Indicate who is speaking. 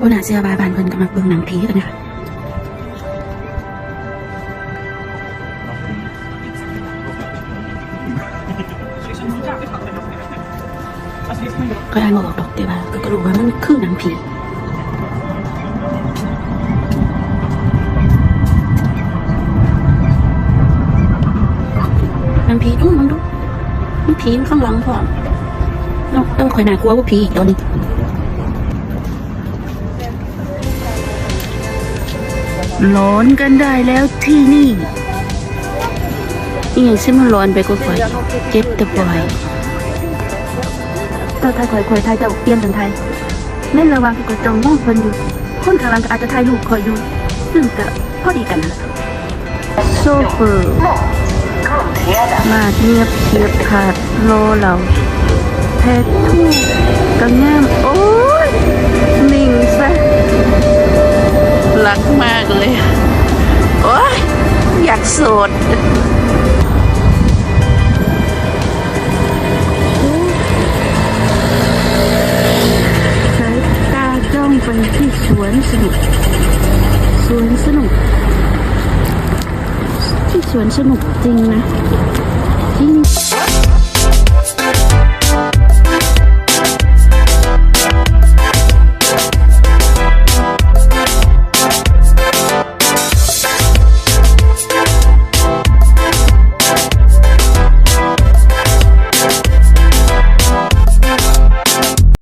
Speaker 1: ว่าน่าเชื่อว่าบ้านเพิ่นกำลังเบิ่งหนังผีกันนะคะก็ได้มาบอกดอกแต่ว่าก็รู้ว่ามันคือหนังผีหนังผีดูมันดูมันผีมันข้างหลังพร้อมเนาะต้องคอยหนากลัวว่าผีอีกตัวหนึ งร้อนกันได้แล้วที่นี่นี่ยังซึ่งมันร้อนไปก็ค่อยเจ็บแต่บ่อยตอนไทยคอยคอยไทยจะเปลี่ยนเป็นไทยในระหว่างที่ก็จองมองเพิ่นอยู่ คนข้างหลังก็อาจจะถ่ายรูปคอยอยู่ ซึ่งก็พอดีกันนะโซเฟอร์มาเงียบเทียบขาดโลเราแท้ทู่ก็งามโสดสายตาจ้องไปที่สวนสนุก สวนสนุก ที่สวนสนุกจริงนะจริง